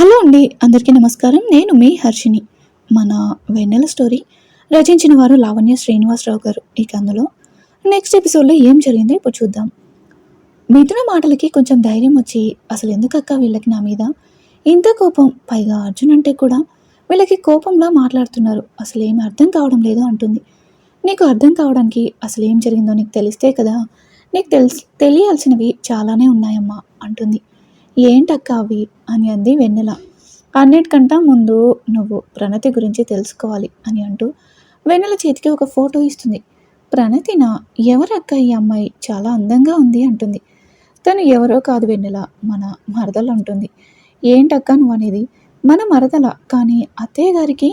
Hello అండి అందరికీ నమస్కారం. నేను మీ హర్షిని మన వెన్నెల స్టోరీ రచించిన వారు లావణ్య శ్రీనివాసరావు గారు. ఇక అందులో నెక్స్ట్ ఎపిసోడ్లో ఏం జరిగిందో ఇప్పుడు చూద్దాం. మిథున మాటలకి కొంచెం ధైర్యం వచ్చి అసలు ఎందుకక్క వీళ్ళకి నా మీద ఇంత కోపం? పైగా అర్జున్ అంటే కూడా వీళ్ళకి కోపంలా మాట్లాడుతున్నారు. అసలు ఏం అర్థం కావడం లేదు అంటుంది. నీకు అర్థం కావడానికి అసలు ఏం జరిగిందో నీకు తెలిస్తే కదా నీకు తెలిసి తెలియాల్సినవి చాలానే ఉన్నాయమ్మా అంటుంది. ఏంటక్క అవి? అని అంది వెన్నెల. అన్నిటికంటా ముందు నువ్వు ప్రణతి గురించి తెలుసుకోవాలి అని అంటూ వెన్నెల చేతికి ఒక ఫోటో ఇస్తుంది. ప్రణతిన? ఎవరక్క ఈ అమ్మాయి? చాలా అందంగా ఉంది అంటుంది. తను ఎవరో కాదు వెన్నెల మన మరదల అంటుంది. ఏంటక్క నువ్వు అనేది? మన మరదల కానీ అత్తయ్య గారికి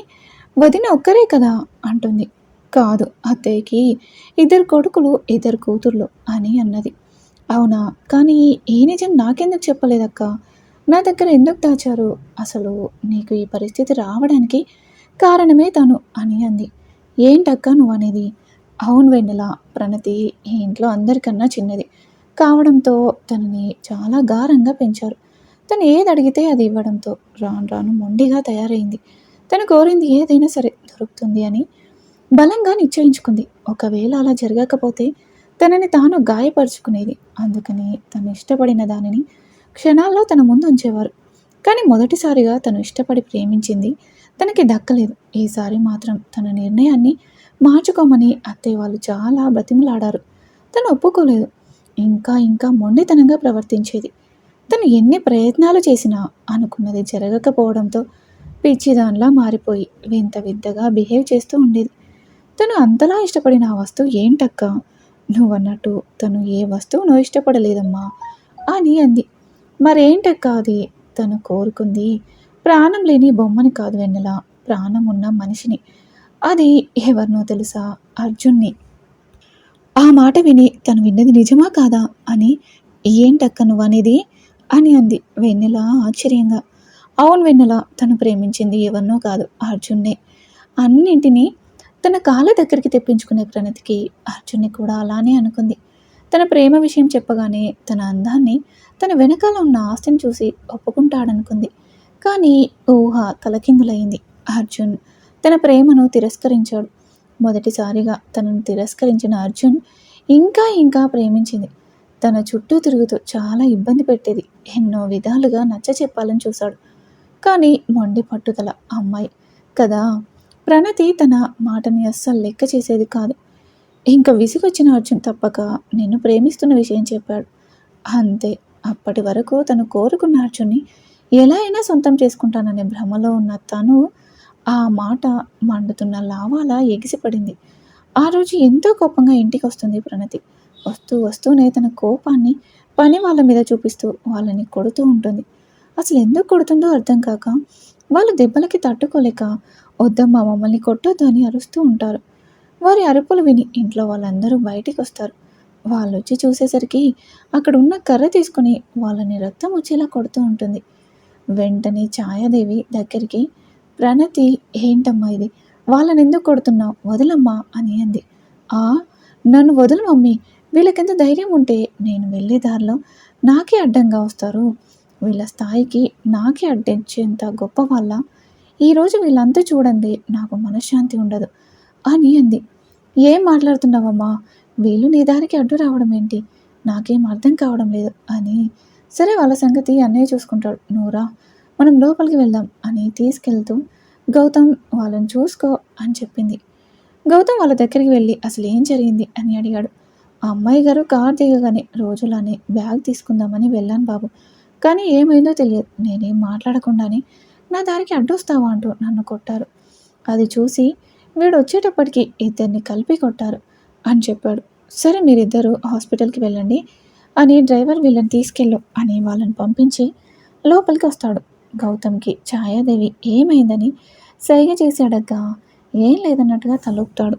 వదిన ఒక్కరే కదా అంటుంది. కాదు అత్తయ్యకి ఇద్దరు కొడుకులు ఇద్దరు కూతుర్లు అని అన్నది. అవునా? కానీ ఈ నిజం నాకెందుకు చెప్పలేదక్క? నా దగ్గర ఎందుకు దాచారు? అసలు నీకు ఈ పరిస్థితి రావడానికి కారణమే తను అని అంది. ఏంటక్క నువ్వు అనేది? అవును వెన్నెల ప్రణతి ఈ ఇంట్లో అందరికన్నా చిన్నది. కావడంతో తనని చాలా గారంగా పెంచారు. తను ఏది అడిగితే అది ఇవ్వడంతో రాను రాను మొండిగా తయారైంది. తను కోరింది ఏదైనా సరే దొరుకుతుంది అని బలంగా నిశ్చయించుకుంది. ఒకవేళ అలా జరగకపోతే తనని తాను గాయపరుచుకునేది. అందుకని తను ఇష్టపడిన దానిని క్షణాల్లో తన ముందు ఉంచేవారు. కానీ మొదటిసారిగా తను ఇష్టపడి ప్రేమించింది తనకి దక్కలేదు. ఈసారి మాత్రం తన నిర్ణయాన్ని మార్చుకోమని అత్తయ్య వాళ్ళు చాలా బ్రతిమలాడారు. తను ఒప్పుకోలేదు. ఇంకా ఇంకా మొండితనంగా ప్రవర్తించేది. తను ఎన్ని ప్రయత్నాలు చేసినా అనుకున్నది జరగకపోవడంతో పిచ్చిదానిలా మారిపోయి వింత వింతగా బిహేవ్ చేస్తూ ఉండేది. తను అంతలా ఇష్టపడిన ఆ వస్తువు ఏంటక్కా? నువ్వన్నట్టు తను ఏ వస్తువునో ఇష్టపడలేదమ్మా అని అంది. మరేంటక్క అది? తను కోరుకుంది ప్రాణం లేని బొమ్మని కాదు వెన్నెల. ప్రాణం ఉన్న మనిషిని. అది ఎవరినో తెలుసా? అర్జున్ని. ఆ మాట విని తను విన్నది నిజమా కాదా అని ఏంటక్క నువ్వు అనేది అని అంది వెన్నెల ఆశ్చర్యంగా. అవును వెన్నెల తను ప్రేమించింది ఎవరినో కాదు అర్జున్నే. అన్నింటినీ తన కాళ్ళ దగ్గరికి తెప్పించుకునే ప్రణతికి అర్జున్ని కూడా అలానే అనుకుంది. తన ప్రేమ విషయం చెప్పగానే తన అందాన్ని తన వెనకాల ఉన్న ఆస్తిని చూసి ఒప్పుకుంటాడనుకుంది. కానీ ఊహ తలకిందులైంది. అర్జున్ తన ప్రేమను తిరస్కరించాడు. మొదటిసారిగా తనను తిరస్కరించిన అర్జున్ ఇంకా ఇంకా ప్రేమించింది. తన చుట్టూ తిరుగుతూ చాలా ఇబ్బంది పెట్టేది. ఎన్నో విధాలుగా నచ్చ చెప్పాలని చూశాడు. కానీ మొండి పట్టుదల అమ్మాయి కదా! ప్రణతి తన మాటని అస్సలు లెక్క చేసేది కాదు. ఇంకా విసిగొచ్చిన అర్జున్ తప్పక నిన్ను ప్రేమిస్తున్న విషయం చెప్పాడు. అంతే అప్పటి వరకు తను కోరుకున్న అర్జున్ని ఎలా అయినా సొంతం చేసుకుంటాననే భ్రమలో ఉన్న తను ఆ మాట మండుతున్న లావాలా ఎగిసిపడింది. ఆ రోజు ఎంతో కోపంగా ఇంటికి వస్తుంది ప్రణతి. వస్తూ వస్తూనే తన కోపాన్ని పని వాళ్ళ మీద చూపిస్తూ వాళ్ళని కొడుతూ ఉంటుంది. అసలు ఎందుకు కొడుతుందో అర్థం కాక వాళ్ళు దెబ్బలకి తట్టుకోలేక వద్దమ్మా మమ్మల్ని కొట్టొద్దు అని అరుస్తూ ఉంటారు. వారి అరుపులు విని ఇంట్లో వాళ్ళందరూ బయటికి వస్తారు వాళ్ళు వచ్చి చూసేసరికి అక్కడ ఉన్న కర్ర తీసుకుని వాళ్ళని రక్తం వచ్చేలా కొడుతూ ఉంటుంది. వెంటనే ఛాయాదేవి దగ్గరికి ప్రణతి ఏంటమ్మా ఇది? వాళ్ళని ఎందుకు కొడుతున్నావు? వదలమ్మా అని అంది. ఆ నన్ను వదులు మమ్మీ. వీళ్ళకెంత ధైర్యం ఉంటే నేను వెళ్ళే దారిలో నాకే అడ్డంగా వస్తారు. వీళ్ళ స్థాయికి నాకే అడ్డించేంత గొప్ప వాళ్ళ ఈరోజు వీళ్ళంతా చూడండి నాకు మనశ్శాంతి ఉండదు. అని అంది. ఏం మాట్లాడుతున్నావమ్మా? వీళ్ళు నీ దారికి అడ్డు రావడం ఏంటి? నాకేం అర్థం కావడం లేదు అని. సరే వాళ్ళ సంగతి అన్నయ్య చూసుకుంటాడు. నూరా మనం లోపలికి వెళ్దాం అని తీసుకెళ్తూ గౌతమ్ వాళ్ళని చూసుకో అని చెప్పింది. గౌతమ్ వాళ్ళ దగ్గరికి వెళ్ళి అసలు ఏం జరిగింది? అని అడిగాడు. ఆ అమ్మాయి గారు కార్ దిగగానే రోజులానే బ్యాగ్ తీసుకుందామని వెళ్ళాను బాబు. కానీ ఏమైందో తెలియదు. నేనేం మాట్లాడకుండానే నా దారికి అడ్డొస్తావా అంటూ నన్ను కొట్టారు. అది చూసి వీడు వచ్చేటప్పటికి ఇద్దరిని కలిపి కొట్టారు అని చెప్పాడు. సరే మీరిద్దరూ హాస్పిటల్కి వెళ్ళండి. అని డ్రైవర్ వీళ్ళని తీసుకెళ్ళు అని వాళ్ళని పంపించి లోపలికి వస్తాడు. గౌతమ్కి ఛాయాదేవి ఏమైందని సైగ చేశాడగ్గా ఏం లేదన్నట్టుగా తలూపుతాడు.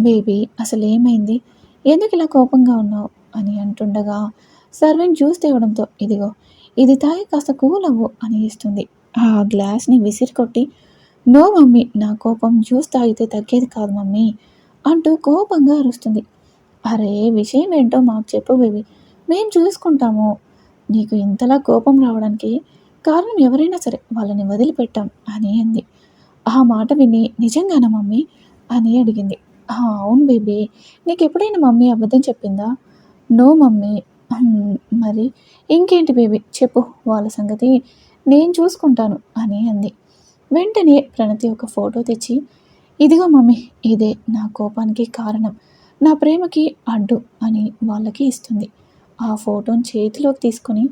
బేబీ అసలు ఏమైంది? ఎందుకు ఇలా కోపంగా ఉన్నావు? అని అంటుండగా సర్వెంట్ జ్యూస్ తేవడంతో ఇదిగో ఇది తాగి కాస్త కూల్ అవ్వు అని ఇస్తుంది. ఆ గ్లాస్ని విసిరి కొట్టి నో మమ్మీ నా కోపం జ్యూస్ తాగితే తగ్గేది కాదు మమ్మీ అంటూ కోపంగా అరుస్తుంది. అరే విషయం ఏంటో మాకు చెప్పు బేబీ మేం చూసుకుంటాము. నీకు ఇంతలా కోపం రావడానికి కారణం ఎవరైనా సరే వాళ్ళని వదిలిపెట్టాం అని అంది. ఆ మాట విని నిజంగానా మమ్మీ? అని అడిగింది. అవును బేబీ నీకు ఎప్పుడైనా మమ్మీ అబద్ధం చెప్పిందా? నో మమ్మీ మరి ఇంకేంటి బేబీ చెప్పు వాళ్ళ సంగతి. నేను చూసుకుంటాను అని అంది. వెంటనే ప్రణతి ఒక ఫోటో తెచ్చి ఇదిగో మమ్మీ ఇదే నా కోపానికి కారణం. నా ప్రేమకి అడ్డు అని వాళ్ళకి ఇస్తుంది. ఆ ఫోటోని చేతిలోకి తీసుకొని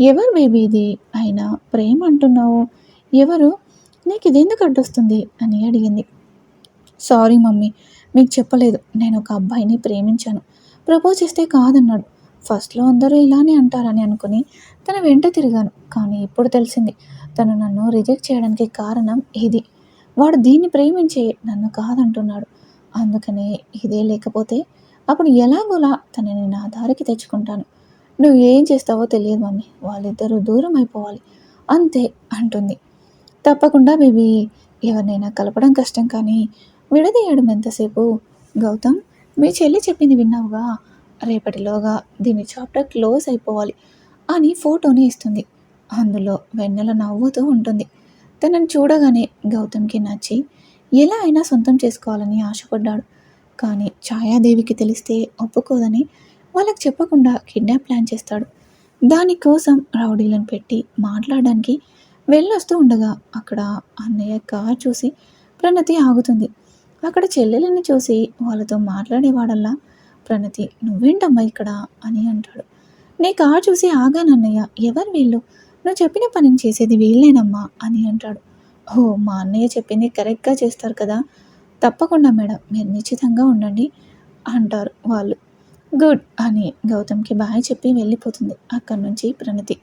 ఎవరు బేబీ ఇది? అయినా ప్రేమ అంటున్నావు. ఎవరు? నీకు ఇదెందుకు అడ్డొస్తుంది? అని అడిగింది. సారీ మమ్మీ మీకు చెప్పలేదు. నేను ఒక అబ్బాయిని ప్రేమించాను. ప్రపోజ్ చేస్తే కాదన్నాడు. ఫస్ట్లో అందరూ ఇలానే అంటారని అనుకుని తన వెంట తిరిగాను కానీ ఇప్పుడు తెలిసింది తను నన్ను రిజెక్ట్ చేయడానికి కారణం ఇది. వాడు దీన్ని ప్రేమించే నన్ను కాదంటున్నాడు. అందుకనే ఇదే లేకపోతే అప్పుడు ఎలాగోలా తనని నా దారికి తెచ్చుకుంటాను. నువ్వు ఏం చేస్తావో తెలియదు మమ్మీ వాళ్ళిద్దరూ దూరం అయిపోవాలి. అంతే అంటుంది. తప్పకుండా బేబీ ఎవరినైనా కలపడం కష్టం కానీ విడదీయడం ఎంతసేపు? గౌతమ్ మీ చెల్లి చెప్పింది విన్నావుగా? రేపటిలోగా దీని చాప్టర్ క్లోజ్ అయిపోవాలి. అని ఫోటోని ఇస్తుంది. అందులో వెన్నెల నవ్వుతూ ఉంటుంది. తనని చూడగానే గౌతమ్కి నచ్చి ఎలా అయినా సొంతం చేసుకోవాలని ఆశపడ్డాడు. కానీ ఛాయాదేవికి తెలిస్తే ఒప్పుకోదని వాళ్ళకి చెప్పకుండా కిడ్నాప్ ప్లాన్ చేస్తాడు. దానికోసం రౌడీలను పెట్టి మాట్లాడడానికి వెళ్ళొస్తూ ఉండగా అక్కడ అన్నయ్య కార్ చూసి ప్రణతి ఆగుతుంది. అక్కడ చెల్లెలని చూసి వాళ్ళతో మాట్లాడేవాడల్లా ప్రణతి నువ్వేంటమ్మా ఇక్కడ? అని అంటాడు. నీ కార్ చూసి ఆగానన్నయ్య ఎవరు వీళ్ళు? నువ్వు చెప్పిన పనిని చేసేది వీళ్ళేనమ్మా అని అంటాడు. ఓ మా అన్నయ్య చెప్పింది కరెక్ట్గా చేస్తారు కదా. తప్పకుండా మేడం మీరు నిశ్చితంగా ఉండండి అంటారు వాళ్ళు. గుడ్ అని గౌతమ్కి బాయ్ చెప్పి వెళ్ళిపోతుంది అక్కడి నుంచి ప్రణతి.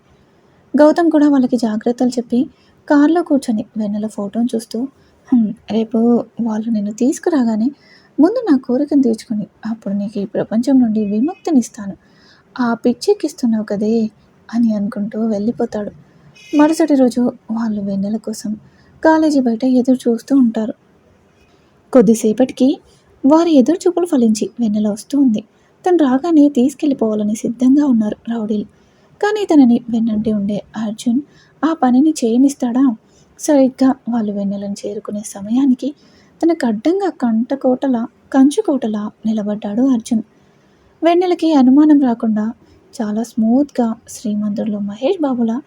గౌతమ్ కూడా వాళ్ళకి జాగ్రత్తలు చెప్పి కారులో కూర్చొని వెన్నెల ఫోటోని చూస్తూ రేపు వాళ్ళు నేను తీసుకురాగానే ముందు నా కోరికను తీర్చుకొని అప్పుడు నీకు ఈ ప్రపంచం నుండి విముక్తినిస్తాను. ఆ పిచ్చెక్కిస్తున్నావు కదే అని అనుకుంటూ వెళ్ళిపోతాడు. మరుసటి రోజు వాళ్ళు వెన్నెల కోసం కాలేజీ బయట ఎదురు చూస్తూ ఉంటారు. కొద్దిసేపటికి వారి ఎదురు చూపులు ఫలించి వెన్నెల వస్తూ ఉంది. తను రాగానే తీసుకెళ్ళిపోవాలని సిద్ధంగా ఉన్నారు రౌడీలు. కానీ తనని వెన్నంటి ఉండే అర్జున్ ఆ పనిని చేయనిస్తాడా? సరిగ్గా వాళ్ళు వెన్నెలను చేరుకునే సమయానికి తనకు అడ్డంగా కంటకోటలా కంచుకోటలా నిలబడ్డాడు అర్జున్. వెన్నెలకి అనుమానం రాకుండా చాలా స్మూత్గా శ్రీమంతుల్లో మహేష్ బాబులా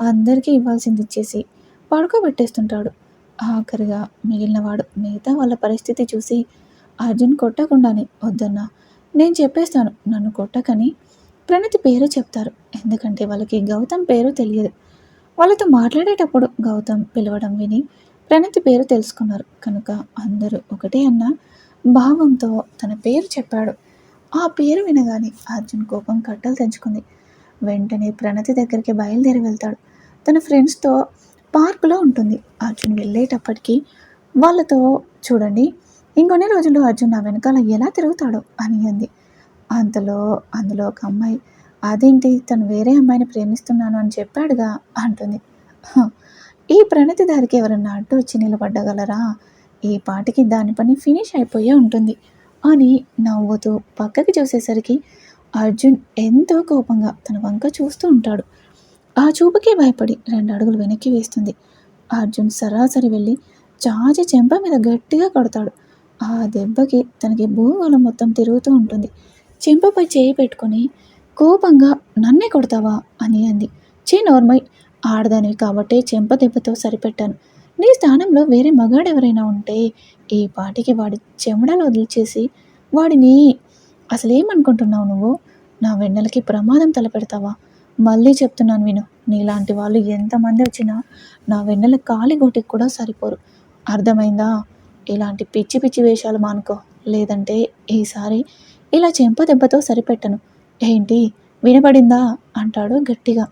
అందరికీ ఇవ్వాల్సింది ఇచ్చేసి పడుకోబెట్టేస్తుంటాడు. ఆఖరిగా మిగిలినవాడు మిగతా వాళ్ళ పరిస్థితి చూసి అర్జున్ కొట్టకుండానే వద్దన్నా నేను చెప్పేస్తాను నన్ను కొట్టకని ప్రణతి పేరు చెప్తారు. ఎందుకంటే వాళ్ళకి గౌతమ్ పేరు తెలియదు. వాళ్ళతో మాట్లాడేటప్పుడు గౌతమ్ పిలవడం విని ప్రణతి పేరు తెలుసుకున్నారు. కనుక అందరూ ఒకటే అన్న భావంతో తన పేరు చెప్పాడు. ఆ పేరు వినగానే అర్జున్ కోపం కట్టలు తెంచుకుంది. వెంటనే ప్రణతి దగ్గరికి బయలుదేరి వెళ్తాడు. తన ఫ్రెండ్స్తో పార్కులో ఉంటుంది. అర్జున్ వెళ్ళేటప్పటికీ వాళ్ళతో చూడండి ఇంకొన్ని రోజులు అర్జున్ నా వెనకాల ఎలా తిరుగుతాడో అని అంది. అంతలో అందులో ఒక అమ్మాయి. అదేంటి? తను వేరే అమ్మాయిని ప్రేమిస్తున్నాను అని చెప్పాడుగా అంటుంది. ఈ ప్రణతి దారికి ఎవరన్నా అడ్డు వచ్చి నిలబడ్డగలరా? ఈ పాటికి దాని పని ఫినిష్ అయిపోయే ఉంటుంది. అని నవ్వుతూ పక్కకి చూసేసరికి అర్జున్ ఎంతో కోపంగా తన వంక చూస్తూ ఉంటాడు. ఆ చూపుకే భయపడి రెండు అడుగులు వెనక్కి వేస్తుంది. అర్జున్ సరాసరి వెళ్ళి చాచి చెంప మీద గట్టిగా కొడతాడు. ఆ దెబ్బకి తనకి భూగోళం మొత్తం తిరుగుతూ ఉంటుంది. చెంపపై చేయి పెట్టుకొని కోపంగా నన్నే కొడతావా? అని అంది. చే నోర్మై ఆడదానివి కాబట్టే చెంప దెబ్బతో సరిపెట్టాను. నీ స్థానంలో వేరే మగాడెవరైనా ఉంటే ఈ పాటికి వాడి చెమడలు వదిలిచేసి వాడిని అసలేమనుకుంటున్నావు నువ్వు? నా వెన్నెలకి ప్రమాదం తలపెడతావా? మళ్ళీ చెప్తున్నాను విను. నీలాంటి వాళ్ళు ఎంతమంది వచ్చినా నా వెన్నెల కాలిగోటికి కూడా సరిపోరు. అర్థమైందా? ఇలాంటి పిచ్చి పిచ్చి వేషాలు మానుకో. లేదంటే ఈసారి ఇలా చెంప దెబ్బతో సరిపెట్టను. ఏంటి? వినపడిందా? అంటాడు గట్టిగా.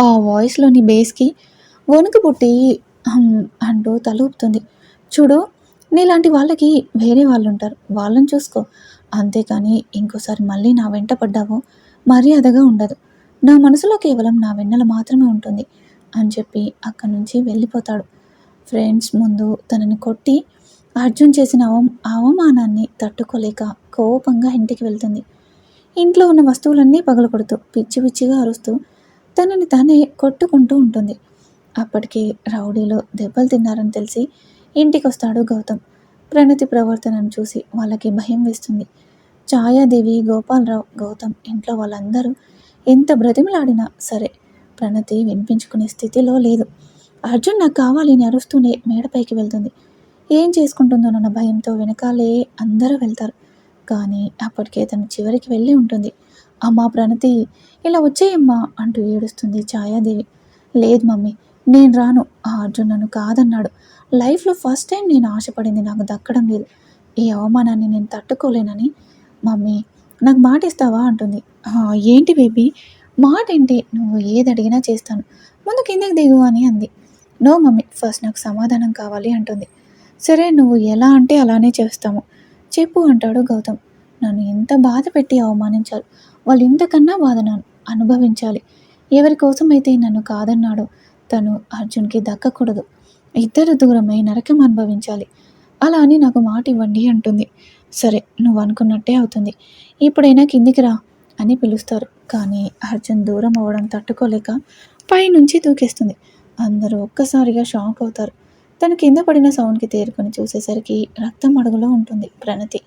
ఆ వాయిస్లోని బేస్కి వణుకు పుట్టి అంటూ తలూపుతుంది. చూడు నీలాంటి వాళ్ళకి వేరే వాళ్ళు ఉంటారు వాళ్ళని చూసుకో. అంతేకాని ఇంకోసారి మళ్ళీ నా వెంట పడ్డావో మర్యాదగా ఉండదు. నా మనసులో కేవలం నా వెన్నెల మాత్రమే ఉంటుంది అని చెప్పి అక్కడి నుంచి వెళ్ళిపోతాడు. ఫ్రెండ్స్ ముందు తనని కొట్టి అర్జున్ చేసిన అవ అవమానాన్ని తట్టుకోలేక కోపంగా ఇంటికి వెళ్తుంది. ఇంట్లో ఉన్న వస్తువులన్నీ పగలకొడుతూ పిచ్చి పిచ్చిగా అరుస్తూ తనని తానే కొట్టుకుంటూ ఉంటుంది. అప్పటికే రౌడీలో దెబ్బలు తిన్నారని తెలిసి ఇంటికి వస్తాడు గౌతమ్. ప్రణతి ప్రవర్తనను చూసి వాళ్ళకి భయం వేస్తుంది. ఛాయాదేవి గోపాలరావు గౌతమ్ ఇంట్లో వాళ్ళందరూ ఎంత బ్రతిమలాడినా సరే ప్రణతి వినిపించుకునే స్థితిలో లేదు. అర్జున్ నాకు కావాలి అని అరుస్తూనే మేడపైకి వెళ్తుంది. ఏం చేసుకుంటుందోనన్న భయంతో వెనకాలే అందరూ వెళ్తారు. కానీ అప్పటికే తను చివరికి వెళ్ళి ఉంటుంది. అమ్మా ప్రణతి ఇలా వచ్చేయమ్మా అంటూ ఏడుస్తుంది ఛాయాదేవి. లేదు మమ్మీ నేను రాను. ఆ అర్జున్ నన్ను కాదన్నాడు. లైఫ్లో ఫస్ట్ టైం నేను ఆశపడింది నాకు దక్కడం లేదు. ఈ అవమానాన్ని నేను తట్టుకోలేనని. మమ్మీ నాకు మాట ఇస్తావా అంటుంది ఏంటి బేబీ? మాట ఏంటి? నువ్వు ఏది అడిగినా చేస్తాను. ముందు కిందకి దిగు అని అంది. నో మమ్మీ ఫస్ట్ నాకు సమాధానం కావాలి అంటుంది. సరే నువ్వు ఎలా అంటే అలానే చేస్తాము. చెప్పు అంటాడు గౌతమ్. నన్ను ఎంత బాధ పెట్టి అవమానించారు. వాళ్ళు ఇంతకన్నా బాధను అనుభవించాలి. ఎవరి కోసమైతే నన్ను కాదన్నాడో తను అర్జున్కి దక్కకూడదు. ఇద్దరు దూరమై నరకం అనుభవించాలి. అలా అని నాకు మాట ఇవ్వండి అంటుంది. సరే నువ్వు అనుకున్నట్టే అవుతుంది. ఇప్పుడైనా కిందికి రా అని పిలుస్తారు. కానీ అర్జున్ దూరం అవ్వడం తట్టుకోలేక పైనుంచి దూకేస్తుంది అందరూ ఒక్కసారిగా షాక్ అవుతారు. తను కింద పడిన సౌండ్కి తేరుకొని చూసేసరికి రక్తం అడుగులో ఉంటుంది ప్రణతి.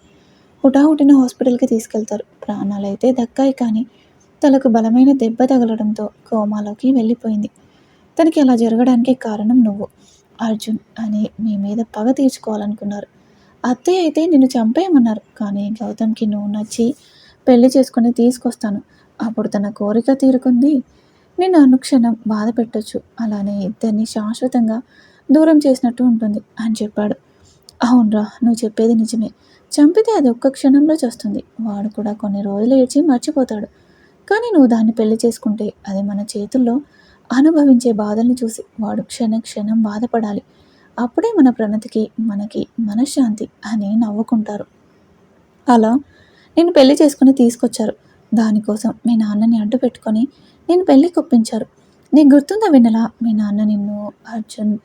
హుటాహుటిన హాస్పిటల్కి తీసుకెళ్తారు. ప్రాణాలైతే దక్కాయి కానీ తలకు బలమైన దెబ్బ తగలడంతో కోమాలోకి వెళ్ళిపోయింది. తనకి అలా జరగడానికి కారణం నువ్వు. అర్జున్ అని మీ మీద పగ తీర్చుకోవాలనుకున్నారు. అత్తయ్య అయితే నిన్ను చంపేయమన్నారు. కానీ గౌతమ్కి నువ్వు నచ్చి పెళ్ళి చేసుకుని తీసుకొస్తాను. అప్పుడు తన కోరిక తీరుకుంది. నిన్ను అనుక్షణం బాధ పెట్టొచ్చు. అలానే ఇద్దరిని శాశ్వతంగా దూరం చేసినట్టు ఉంటుంది అని చెప్పాడు. అవునరా నువ్వు చెప్పేది నిజమే. చంపితే అది ఒక్క క్షణంలో చేస్తుంది. వాడు కూడా కొన్ని రోజులు ఏడ్చి మర్చిపోతాడు. కానీ నువ్వు దాన్ని పెళ్ళి చేసుకుంటే అది మన చేతుల్లో అనుభవించే బాధల్ని చూసి వాడు క్షణ క్షణం బాధపడాలి. అప్పుడే మన ప్రణతికి మనకి మనశ్శాంతి అని నవ్వుకుంటారు. అలా నేను పెళ్ళి చేసుకుని తీసుకొచ్చారు. దానికోసం మీ నాన్నని అడ్డు పెట్టుకొని నేను పెళ్ళి కొప్పించారు. నీకు గుర్తుందా వినలా? మీ నాన్న నిన్ను అర్జున్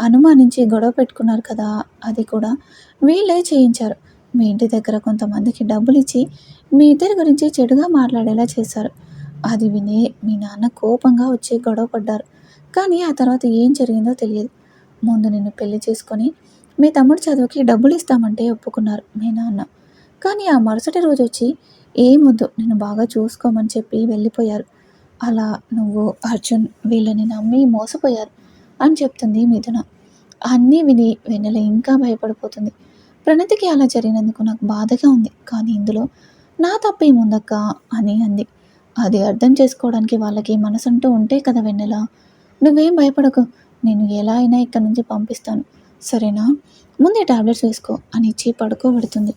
అనుమానించి గొడవ పెట్టుకున్నారు కదా అది కూడా వీళ్ళే చేయించారు. మీ ఇంటి దగ్గర కొంతమందికి డబ్బులు ఇచ్చి మీ ఇద్దరి గురించి చెడుగా మాట్లాడేలా చేశారు. అది విని మీ నాన్న కోపంగా వచ్చి గొడవ పడ్డారు. కానీ ఆ తర్వాత ఏం జరిగిందో తెలియదు. ముందు నిన్ను పెళ్ళి చేసుకొని మీ తమ్ముడు చదువుకి డబ్బులు ఇస్తామంటే ఒప్పుకున్నారు మీ నాన్న. కానీ ఆ మరుసటి రోజు వచ్చి ఏమొద్దు నేను బాగా చూసుకోమని చెప్పి వెళ్ళిపోయారు. అలా నువ్వు అర్జున్ వీళ్ళని నమ్మి మోసపోయారు అని చెప్తుంది మిథున. అన్నీ విని వెన్నెల ఇంకా భయపడిపోతుంది. ప్రణతికి అలా జరిగినందుకు నాకు బాధగా ఉంది. కానీ ఇందులో నా తప్పేముందక్క? అని అంది. అది అర్థం చేసుకోవడానికి వాళ్ళకి మనసంటూ ఉంటే కదా వెన్నెల. నువ్వేం భయపడకు. నేను ఎలా అయినా ఇక్కడ నుంచి పంపిస్తాను. సరేనా? ముందే టాబ్లెట్స్ వేసుకో అని ఇచ్చి పడుకోబెడుతుంది.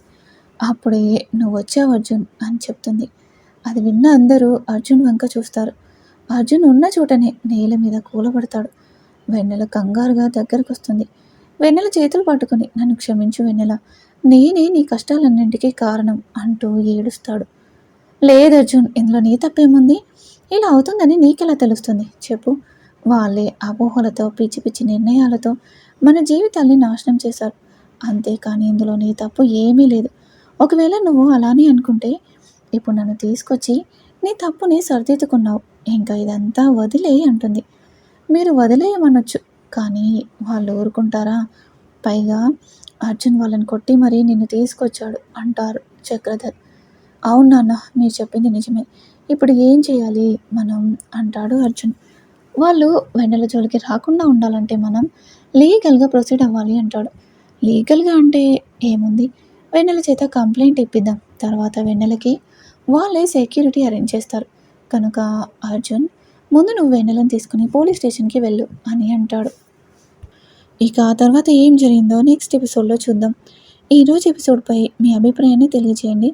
అప్పుడే నువ్వు వచ్చావు అర్జున్ అని చెప్తుంది. అది విన్న అందరూ అర్జున్ వంక చూస్తారు. అర్జున్ ఉన్న చోటనే నేల మీద కూలబడతాడు. వెన్నెల కంగారుగా దగ్గరకు వస్తుంది వెన్నెల చేతులు పట్టుకుని నన్ను క్షమించు వెన్నెల. నేనే నీ కష్టాలన్నింటికీ కారణం అంటూ ఏడుస్తాడు. లేదు అర్జున్ ఇందులో నీ తప్పేముంది? ఇలా అవుతుందని నీకెలా తెలుస్తుంది? చెప్పు. వాళ్ళే అపోహలతో పిచ్చి పిచ్చి నిర్ణయాలతో మన జీవితాల్ని నాశనం చేశారు. అంతేకాని ఇందులో నీ తప్పు ఏమీ లేదు. ఒకవేళ నువ్వు అలానే అనుకుంటే ఇప్పుడు నన్ను తీసుకొచ్చి నీ తప్పుని సరిదిద్దుకున్నావు. ఇంకా ఇదంతా వదిలే అంటుంది. మీరు వదిలేయమనొచ్చు కానీ వాళ్ళు ఊరుకుంటారా? పైగా అర్జున్ వాళ్ళని కొట్టి మరీ నిన్ను తీసుకొచ్చాడు అంటారు చక్రధర్. అవును నాన్న మీరు చెప్పింది నిజమే. ఇప్పుడు ఏం చేయాలి? మనం అంటాడు అర్జున్. వాళ్ళు వెన్నెల జోలికి రాకుండా ఉండాలంటే మనం లీగల్గా ప్రొసీడ్ అవ్వాలి అంటాడు. లీగల్గా అంటే ఏముంది? వెన్నెల చేత కంప్లైంట్ ఇప్పిద్దాం. తర్వాత వెన్నెలకి వాళ్ళే సెక్యూరిటీ అరేంజ్ చేస్తారు. కనుక అర్జున్ ముందు నువ్వు వెన్నెలను తీసుకుని పోలీస్ స్టేషన్కి వెళ్ళు అని అంటాడు. ఇక ఆ తర్వాత ఏం జరిగిందో నెక్స్ట్ ఎపిసోడ్లో చూద్దాం. ఈరోజు ఎపిసోడ్పై మీ అభిప్రాయాన్ని తెలియజేయండి.